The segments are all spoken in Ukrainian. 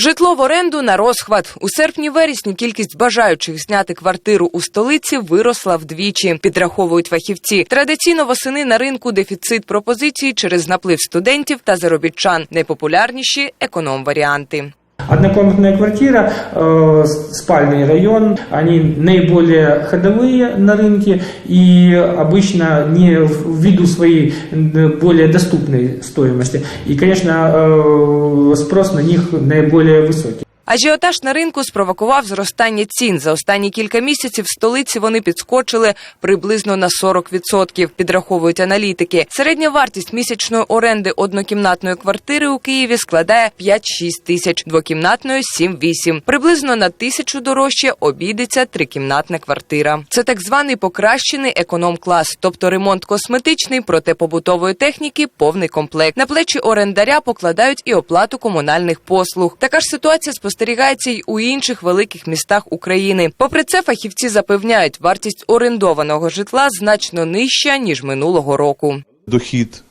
Житло в оренду на розхват. У серпні-вересні кількість бажаючих зняти квартиру у столиці виросла вдвічі. Підраховують фахівці. Традиційно восени на ринку дефіцит пропозицій через наплив студентів та заробітчан. Найпопулярніші економ-варіанти. Однокомнатная квартира, э, спальный район, они наиболее ходовые на рынке и обычно не ввиду своей более доступной стоимости. И, конечно, э, спрос на них наиболее высокий. Ажіотаж на ринку спровокував зростання цін. За останні кілька місяців в столиці вони підскочили приблизно на 40%, підраховують аналітики. Середня вартість місячної оренди однокімнатної квартири у Києві складає 5-6 тисяч, двокімнатної 7-8. Приблизно на тисячу дорожче обійдеться трикімнатна квартира. Це так званий покращений економ-клас, тобто ремонт косметичний, проте побутової техніки повний комплект. На плечі орендаря покладають і оплату комунальних послуг. Така ж ситуація спостерігається й у інших великих містах України. Попри це, фахівці запевняють, вартість орендованого житла значно нижча ніж минулого року. Дохід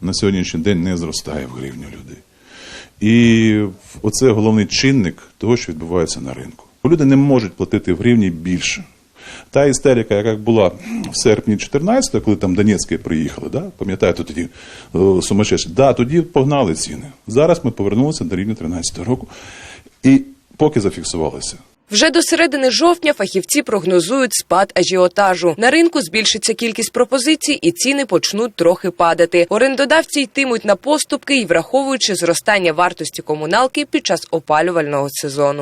на сьогоднішній день не зростає в гривню людей. І оце головний чинник того, що відбувається на ринку. Люди не можуть платити в гривні більше. Та істерика, яка була в серпні 14-го, коли там Донецькі приїхали, да? пам'ятаєте тоді о, сумасшедші, да, тоді погнали ціни. Зараз ми повернулися до рівня 13-го року і поки зафіксувалися. Вже до середини жовтня фахівці прогнозують спад ажіотажу. На ринку збільшиться кількість пропозицій, і ціни почнуть трохи падати. Орендодавці йтимуть на поступки і враховуючи зростання вартості комуналки під час опалювального сезону.